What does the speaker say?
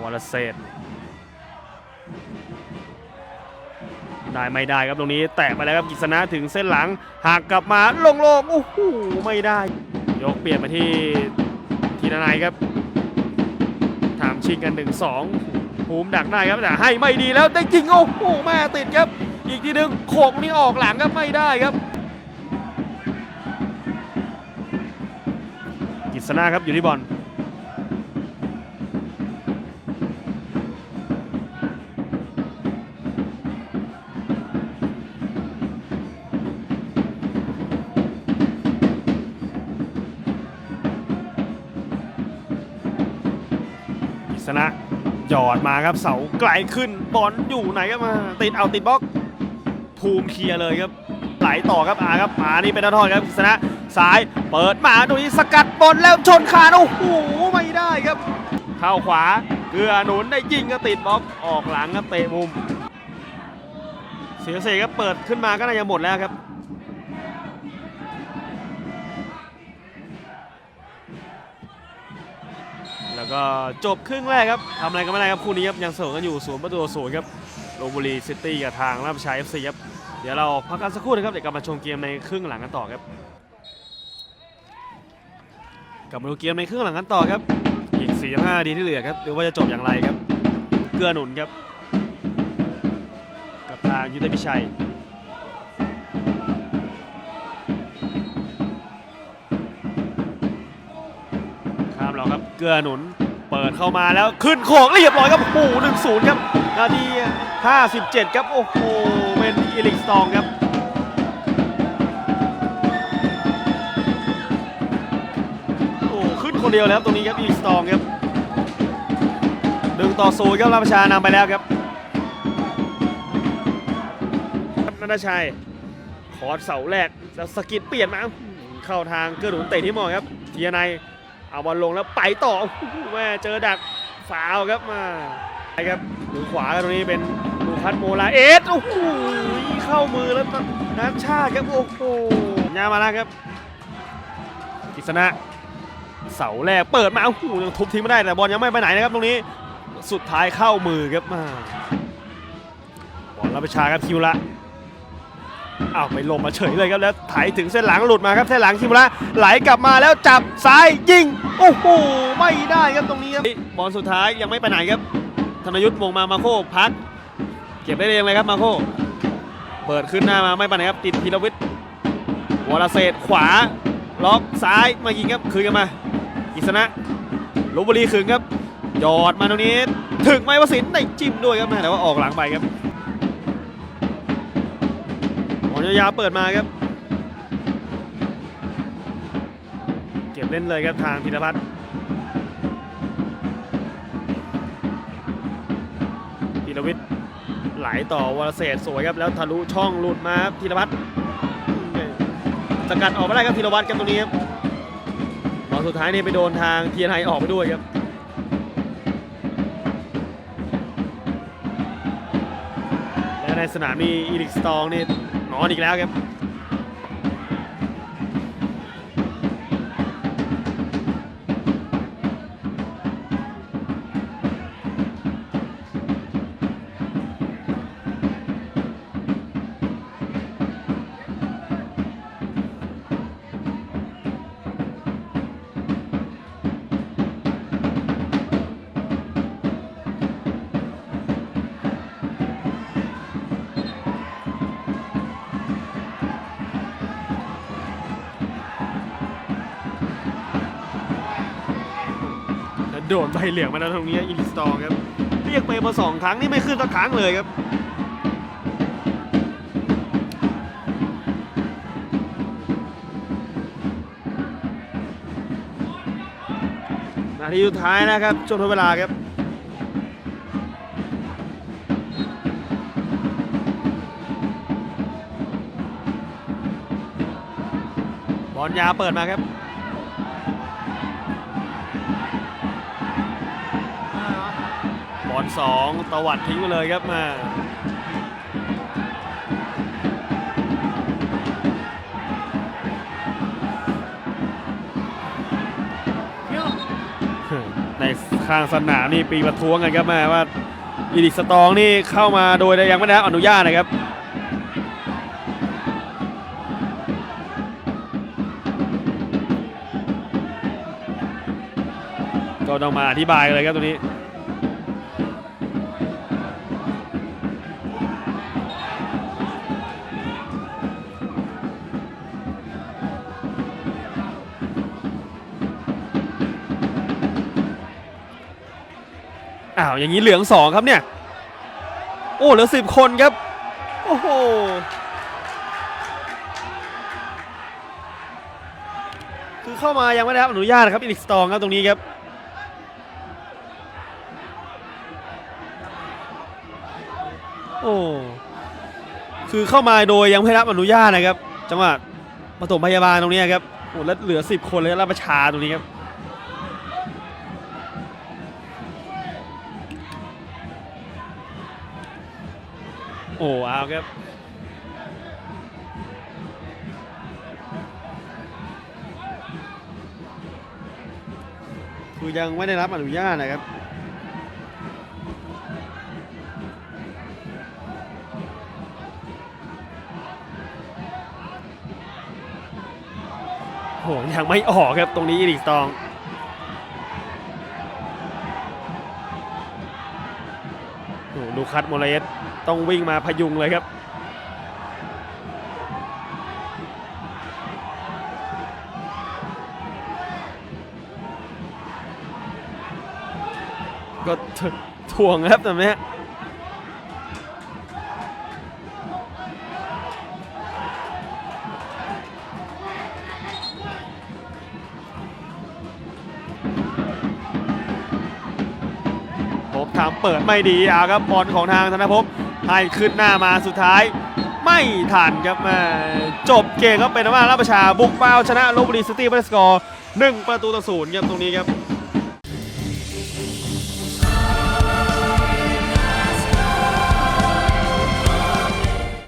วอลเซตได้ไม่ได้ครับตรงนี้แตะไปแล้วครับกิษณะถึงเส้นหลังหากกลับมาลงโล่โอ้โหไม่ได้ ยกเปลี่ยนมาที่ทีนานายครับ ถามชิงกันหนึ่งสองภูมิดักได้ครับแต่ให้ไม่ดีแล้วได้จริงโอ้โหแม่ติดครับ อีกทีหนึ่งโขกนี่ออกหลังครับไม่ได้ครับ กิษณะครับอยู่ที่บอล ษณะหยอดมาครับเสาไกลขึ้นบอลอยู่ไหนครับมาติดเอาติดบล็อกภูมิเคลียร์เลยครับไหลต่อครับอาครับมานี่เป็นนัทอดครับกิษณะซ้ายเปิดมาตรงนี้สกัดบอลแล้วชนคานโอ้โหไม่ได้ครับ เข้าขวาเกือหนุนได้ยิงก็ติดบล็อกออกหลังครับเตะมุม เสียเสกครับเปิดขึ้นมาก็น่าจะหมดแล้วครับ ก็จบครึ่งแรกครับทำอะไรกันไม่ได้ครับคู่นี้ครับยังเสมอกันอยู่ศูนย์ประตูศูนย์ครับโรบุรีซิตี้กับทางราชชัยเอฟซีครับเดี๋ยวเราพักกันสักครู่นะครับเดี๋ยวกลับมาชมเกมในครึ่งหลังกันต่อครับกลับมาดูเกมในครึ่งหลังกันต่อครับอีก45นาทีที่เหลือครับดูว่าจะจบอย่างไรครับ เกื้อหนุนครับ กับทางยุทธพิชัยข้ามเราครับเกื้อหนุน เปิดเข้ามาแล้วขึ้นโขกเรียบร้อยครับโอ้โหหนึ่งศูนย์ครับนาที57ครับโอ้โหเป็นอีลิกสตองครับโอ้ขึ้นคนเดียวแล้วตรงนี้ครับอีลิกสตองครับหนึ่งต่อศูนย์ครับราชานำไปแล้วครับนันทชัยขอเสาแรกแล้วสกิดเปลี่ยนมาเข้าทางเกื้อหนุนเตะที่มอครับเทียนาย เอาบอลลงแล้วไปต่อแม่เจอดักฟาวครับมาไปครับมือขวาตรงนี้เป็นลูคัสโมลาเอสโอ้โหเข้ามือแล้วนักชาติครับโอ้โหยามาแล้วครับกิษณะเสาแรกเปิดมาโอ้โหยังทุบทิ้งไม่ได้แต่บอลยังไม่ไปไหนนะครับตรงนี้สุดท้ายเข้ามือครับมาบอลรับประชาครับคิวละ อ้าวไปลงมาเฉยเลยครับแล้วไถถึงเส้นหลังหลุดมาครับเส้นหลังคิมุระไหลกลับมาแล้วจับซ้ายยิงโอ้โหไม่ได้ครับตรงนี้ครับบอลสุดท้ายยังไม่ไปไหนครับ ธนยุทธ์มงมามาโคพัก เก็บได้เองเลยครับมาโคเปิดขึ้นหน้ามาไม่ไปไหนครับติดพีรวิทย์วรเศษขวาล็อกซ้ายมายิงครับคืนกันมากิษณะลบบุรีคืนครับยอดมาตรงนี้ ถึงไม้วสินได้จิ้มด้วยครับแม่แต่ว่าออกหลังไปครับ อลยาเปิดมาครับ เก็บเล่นเลยครับทางพิรพัฒน์พิรวิทย์ไหลต่อวรเศษสวยครับแล้วทะลุช่องหลุดมาครับพิรพัฒน์สกัดออกไม่ได้ครับพิรวัตรครับตรงนี้ครับบอลสุดท้ายนี่ไปโดนทางเทียนไฮออกไปด้วยครับและในสนามนี้อีลิกสตองนี่ นอนอีกแล้วครับ โดนใบเหลืองมาแล้วตรงนี้อินสตองครับ เรียกไปมาสองครั้งนี่ไม่ขึ้นสักครั้งเลยครับนาทีสุดท้ายนะครับช่วงทดเวลาครับบอลยาเปิดมาครับ สองตวัดทิ้งไปเลยครับมาในข้างสนามนี่ปีประท้วงกันครับแม่ว่าอีดิสตองนี่เข้ามาโดยยังไม่ได้อนุญาตนะครับก็ต้องมาอธิบายเลยครับตรงนี้ อ้าวอย่างนี้เหลืองสองครับเนี่ย โอ้เหลือสิบคนครับ โอ้โหคือเข้ามายังไม่ได้รับอนุญาตนะครับอิลิกสตองครับตรงนี้ครับโอ้คือเข้ามาโดยยังไม่ได้รับอนุญาตนะครับจังหวะปฐมพยาบาลตรงนี้ครับโอ้แล้วเหลือ 10 คนเลยรับประชาตรงนี้ครับ โอ้เอาครับคือยังไม่ได้รับอนุญาตนะครับโหยังไม่ออกครับตรงนี้อีริกตองโอ้ลูคัสโมเลส ต้องวิ่งมาพยุงเลยครับ ก็ถ่วงครับแต่เนี้ยพบทางเปิดไม่ดีอะครับบอลของทางธนภพ ให้ขึ้นหน้ามาสุดท้าย ไม่ทันครับมาจบเกมก็เป็นว่าราชประชาบุกเป้าชนะลบบุรีซิตี้ไปสกอร์หนึ่งประตูต่อศูนย์ครับตรงนี้ครับ